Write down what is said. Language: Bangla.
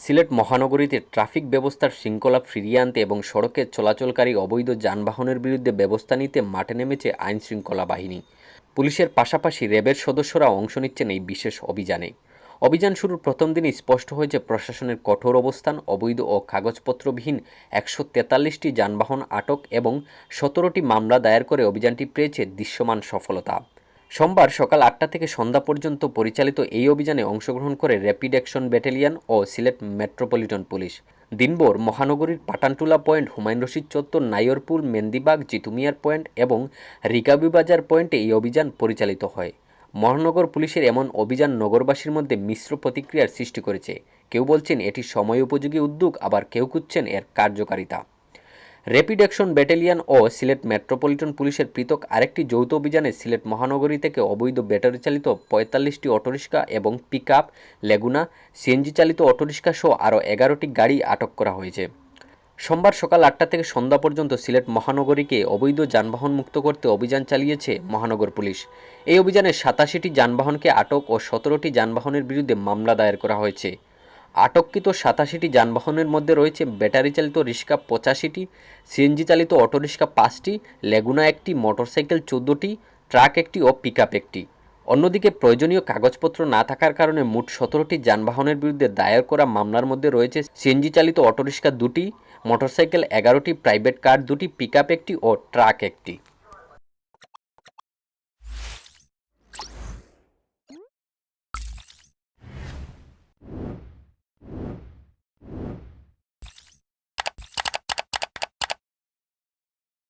সিলেট মহানগরীতে ট্রাফিক ব্যবস্থার শৃঙ্খলা ফিরিয়ে আনতে এবং সড়কে চলাচলকারী অবৈধ যানবাহনের বিরুদ্ধে ব্যবস্থা নিতে মাঠে নেমেছে আইন শৃঙ্খলা বাহিনী। পুলিশের পাশাপাশি র্যাবের সদস্যরা অংশ নিচ্ছেন এই বিশেষ অভিযানে। অভিযান শুরুর প্রথম দিনই স্পষ্ট হয়েছে প্রশাসনের কঠোর অবস্থান, অবৈধ ও কাগজপত্রবিহীন একশো তেতাল্লিশটি যানবাহন আটক এবং সতেরোটি মামলা দায়ের করে অভিযানটি পেয়েছে দৃশ্যমান সফলতা। সোমবার সকাল আটটা থেকে সন্ধ্যা পর্যন্ত পরিচালিত এই অভিযানে অংশগ্রহণ করে র্যাপিড অ্যাকশন ব্যাটালিয়ন ও সিলেট মেট্রোপলিটন পুলিশ। দিনভর মহানগরীর পাটানটুলা পয়েন্ট, হুমায়ুন রশিদ চত্বর, নাইয়রপুর, মেন্দিবাগ, জিতুমিয়ার পয়েন্ট এবং রিকাবি বাজার পয়েন্টে এই অভিযান পরিচালিত হয়। মহানগর পুলিশের এমন অভিযান নগরবাসীর মধ্যে মিশ্র প্রতিক্রিয়ার সৃষ্টি করেছে। কেউ বলছেন এটি সময় উপযোগী উদ্যোগ, আবার কেউ খুঁজছেন এর কার্যকারিতা। র্যাপিড অ্যাকশন ব্যাটালিয়ন ও সিলেট মেট্রোপলিটন পুলিশের পৃথক আরেকটি যৌথ অভিযানে সিলেট মহানগরী থেকে অবৈধ ব্যাটারি চালিত পঁয়তাল্লিশটি অটোরিক্সা এবং পিক আপ লেগুনা, সিএনজি চালিত অটোরিক্সা সহ আরও এগারোটি গাড়ি আটক করা হয়েছে। সোমবার সকাল আটটা থেকে সন্ধ্যা পর্যন্ত সিলেট মহানগরীকে অবৈধ যানবাহন মুক্ত করতে অভিযান চালিয়েছে মহানগর পুলিশ। এই অভিযানে সাতাশিটি যানবাহনকে আটক ও সতেরোটি যানবাহনের বিরুদ্ধে মামলা দায়ের করা হয়েছে। আটককৃত সাতাশিটি যানবাহনের মধ্যে রয়েছে ব্যাটারি চালিত রিক্সা পঁচাশিটি সিএনজি চালিত অটোরিক্সা পাঁচটি, লেগুনা একটি, মোটরসাইকেল চোদ্দোটি, ট্রাক একটি ও পিকআপ একটি। অন্যদিকে প্রয়োজনীয় কাগজপত্র না থাকার কারণে মোট সতেরোটি যানবাহনের বিরুদ্ধে দায়ের করা মামলার মধ্যে রয়েছে সিএনজি চালিত অটোরিক্সা দুটি, মোটরসাইকেল এগারোটি, প্রাইভেট কার দুটি, পিকআপ একটি ও ট্রাক একটি।